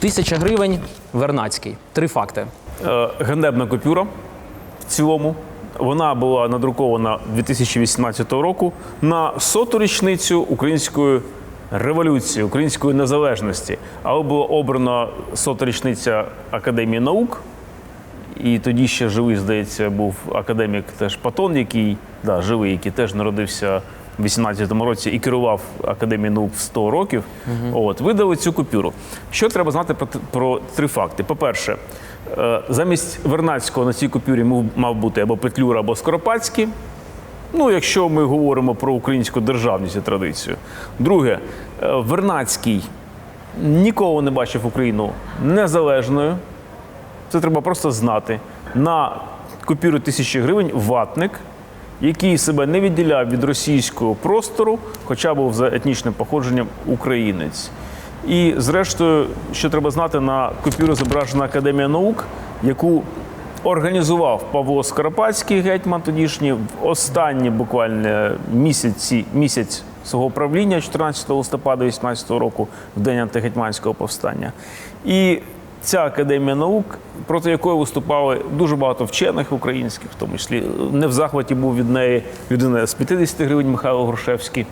Тисяча гривень Вернацький. Три факти. Е, ганебна купюра в цілому. Вона була надрукована 2018 року на соту річницю української революції, української незалежності. Але була обрана сота річниця Академії наук. І тоді ще живий, здається, був академік теж Патон, який да, живий, який теж народився в 18-му році і керував Академією наук 100 років. От, видали цю купюру. Що треба знати про, про три факти? По-перше, е, замість Вернацького на цій купюрі мав- бути або Петлюра, або Скоропадський. Ну, якщо ми говоримо про українську державність і традицію. Друге, е, Вернацький ніколи не бачив Україну незалежною. Це треба просто знати. На купюру тисячі гривень ватник, який себе не відділяв від російського простору, хоча був за етнічним походженням українець. І зрештою, що треба знати, на купюрі зображена Академія наук, яку організував Павло Скоропадський, гетьман тодішній, в останні буквально місяці, місяць свого правління, 14 листопада 18 року, в день антигетьманського повстання. І ця академія наук, проти якої виступали дуже багато вчених українських, в тому числі не в захваті був від неї людина з 50 гривень Михайло Грушевський.